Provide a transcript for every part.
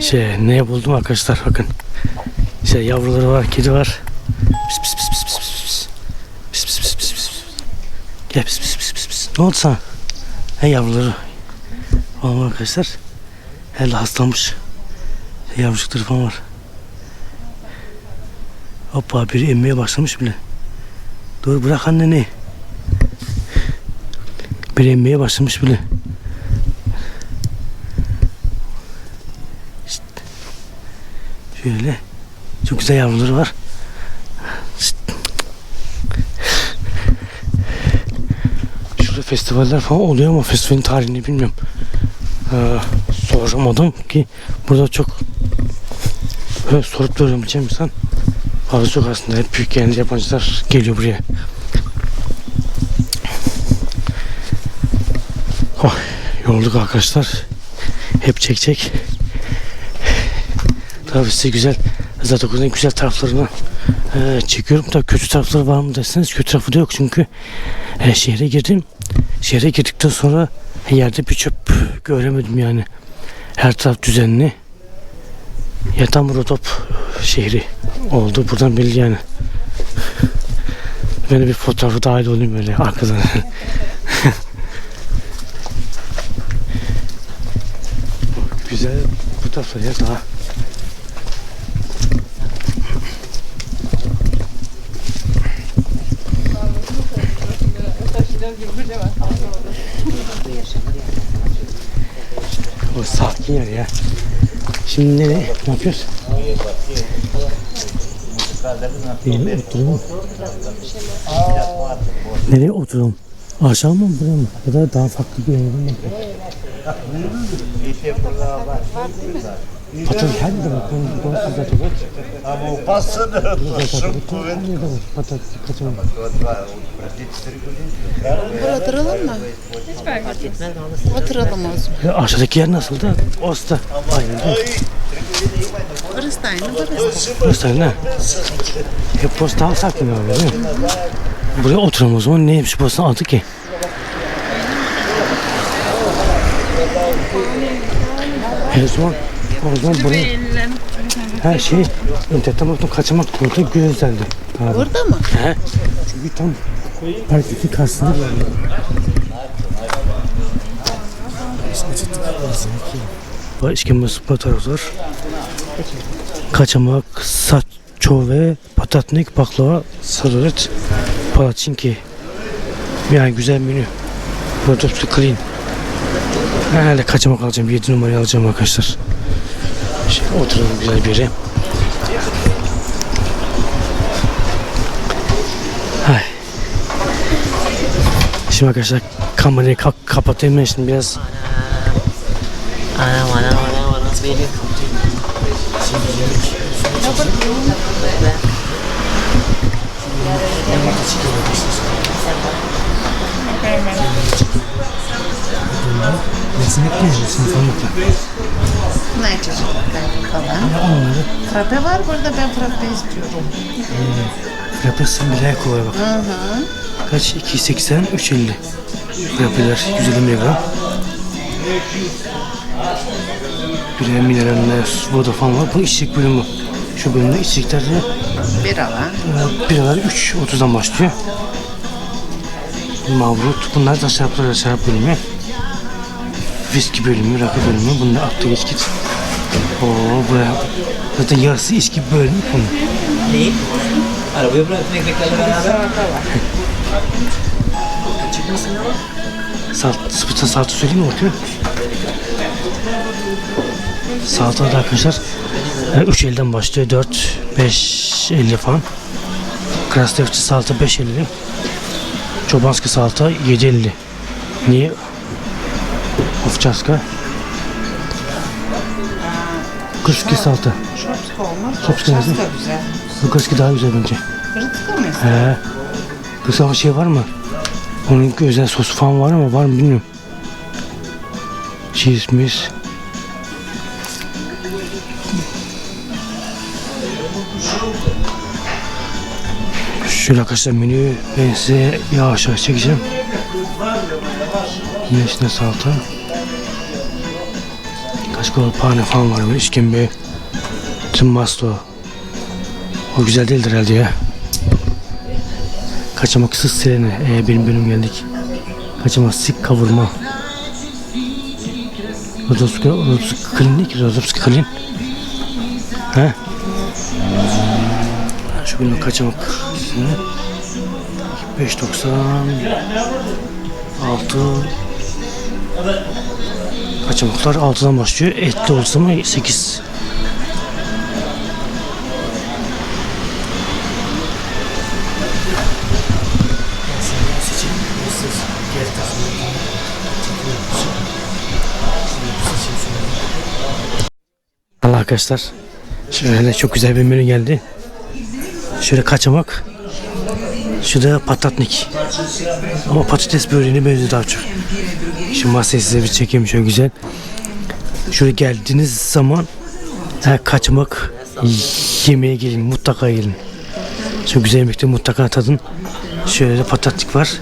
Şey ne buldum arkadaşlar bakın. Şey yavruları var, kedi var. Pis pis pis pis pis pis pis. Pis pis pis pis. Gel pis pis pis pis pis. Ne oldu sana? He yavruları. Vallahi arkadaşlar. Herhalde hastalanmış. Şey, yavrucukları falan var. Hoppa biri emmeye başlamış bile. Dur bırak anneni. Biri emmeye başlamış bile. Şöyle. Çok güzel yavruları var. Şurada festivaller falan oluyor ama festivalin tarihini bilmiyorum. Ee, soramadım ki burada çok böyle sorup duruyabileceğim insan fazla çok aslında hep büyük yerli yabancılar geliyor buraya. Oh, yorulduk arkadaşlar. Hep çek çek. Tabii size güzel zaten okulun güzel taraflarını e, çekiyorum. Tabii kötü tarafları var mı derseniz kötü tarafı da yok çünkü e, şehre girdim. Şehre girdikten sonra yerde bir çöp göremedim yani. Her taraf düzenli. Ya tam Rodop şehri oldu. Buradan belli yani. Ben bir fotoğrafı dahil olayım böyle arkadan. Güzel bu tarafta ya daha. O sakin yer ya. Şimdi nereye? Ne yapıyoruz? Nereye oturalım? Nereye oturalım? Aşağı mı buraya mı? Ya da daha farklı bir yere mi? Patates her yerde bak. Ben burası zaten bak. А у пасынır Zaten dursun bütün her kuvvet. yerde var. Patates kaçamam. Burada oturalım mı? Oturalım o zaman. Aşağıdaki yer nasıldı? Da aynı değil mi? Orası da aynı, burası da. Burası da ne? Hep burası daha sakin abi değil mi? Buraya oturalım o zaman. Neymiş burasının adı ki? O zaman, o zaman buraya... Her şey, internetten baktım kaçamak konusu güzeldi. Abi. Burada mı? He? Çünkü tam parketin karşısında böyle. Bu işkembesi fotoğraflar. Kaçamak, saço ve patatnik, baklava, sarıret, palaçinki. Yani güzel menü. Burada clean. Herhalde kaçamak alacağım. 7 numarayı alacağım arkadaşlar. Şimdi oturalım güzel bir yere. Şimdi arkadaşlar kamerayı ka- kapatayım ben şimdi biraz Anam anam anam anam benim. yapmayacağız resim falan yapma. Ne çeşitler kalan? Frappe var burada, ben frappe istiyorum. Frappes'in bile kolay bak. Hı hı. Kaç? 2.80, 3.50. Frappeler 150 gram. Bir de mineraller, voda falan var. Bu içecek bölümü. Şu bölümde içeceklerde Bir alan. e, biralar 3.30'dan başlıyor. Mavrut. Bunlar da şaraplar şarap bölümü. Viski bölümü, rakı bölümü. Bunlar aklı içki. Oo buraya. Zaten yarısı içki bölümü bunun. Ne? Arabaya bıraktın ekmeklerle beraber. Salt, sıfırta salata söyleyeyim mi ortaya? Salata da arkadaşlar 3 elden başlıyor. 4, 5, 50 falan. Krastevçi salata 5.50. Çobanski salata 7.50. Niye? Ovçaska. Kırski salata. Şopska olmaz. Şopska yazın. Şopska güzel. Bu kırski daha güzel bence. Rıtka mı? He. Kısa bir şey var mı? Onun özel sosu falan var ama var mı bilmiyorum. Cheese mis. Şöyle arkadaşlar menüyü ben size yavaş yavaş çekeceğim. Yine içinde salata. Kaşkolpane falan var böyle işkembe. Tüm masto. O güzel değildir herhalde ya. Kaçamaksız sirene. Ee, benim bölüm geldik. Kaçamaksız kavurma. Rodopski, Rodopski klinik, Rodopski klin. He? Şu bölümü kaçamak. 5.90 6 Kaçamaklar 6'dan başlıyor. Etli olsa mı 8 arkadaşlar şöyle çok güzel bir menü geldi. Şöyle kaçamak. Şurada patatnik. Ama patates böreğine benziyor daha çok. Şu masayı size bir çekeyim şöyle güzel. Şöyle geldiğiniz zaman ha, kaçmak yemeğe gelin mutlaka gelin. Çok güzel yemekte mutlaka tadın. Şöyle de patatlik var.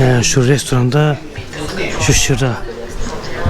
Ee, şu restoranda şu şurada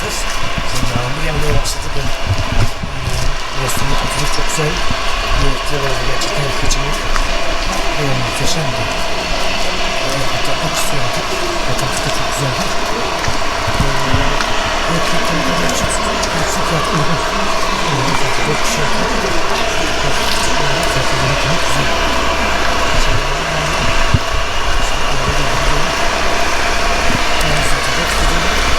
arkadaşlar. Şimdi yağmur yağmaya başladı. Ben restoran oturup çok güzel yemekler var. Gerçekten kaçırmak. Evet, muhteşemdi. Tatmak istiyorduk. Ve tatlı da çok güzeldi. Evet, tatlı da çok yüksek fiyatlı uygun. Evet, tatlı da bir şey yok. Ee, Şimdi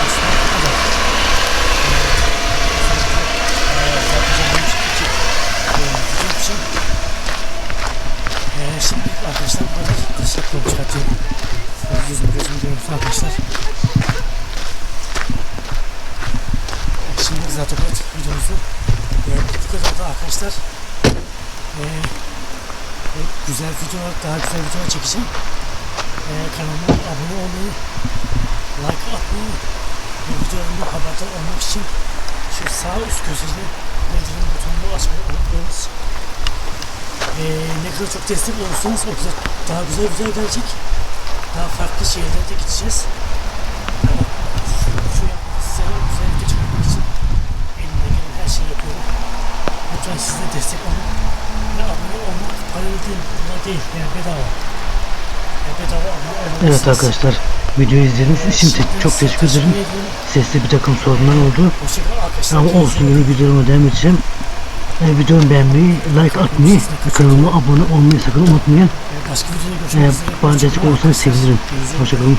arkadaşlar bu kadar dışarıdan çıkartıyorum. Yüzümü gözümü görüyorsunuz arkadaşlar. Şimdi zaten bu videomuzu beğendik kadar da arkadaşlar. Ee, güzel videolar, daha güzel videolar çekeceğim. Ee, kanalıma abone olmayı, like atmayı ve videolarımdan haberdar olmak için şu sağ üst köşede bildirim butonunu açmayı unutmayınız. Ee, ne kadar çok destek olursanız o kadar daha güzel videolar gelecek. Daha farklı şehirlere de gideceğiz. Yani şu, şu size güzel çıkartmak için elimden gelen her şeyi yapıyorum. Lütfen siz de destek olun. Ve abone olmak paralı değil, buna değil. Yani bedava. Yani bedava abone. Evet arkadaşlar videoyu izlediğiniz için te- çok teşekkür ederim. Sesli bir takım sorunlar oldu. Ama olsun yeni videolarıma devam edeceğim. E, videomu beğenmeyi, like atmayı, kanalıma abone olmayı sakın unutmayın. E, bana destek olursanız sevinirim. Hoşçakalın.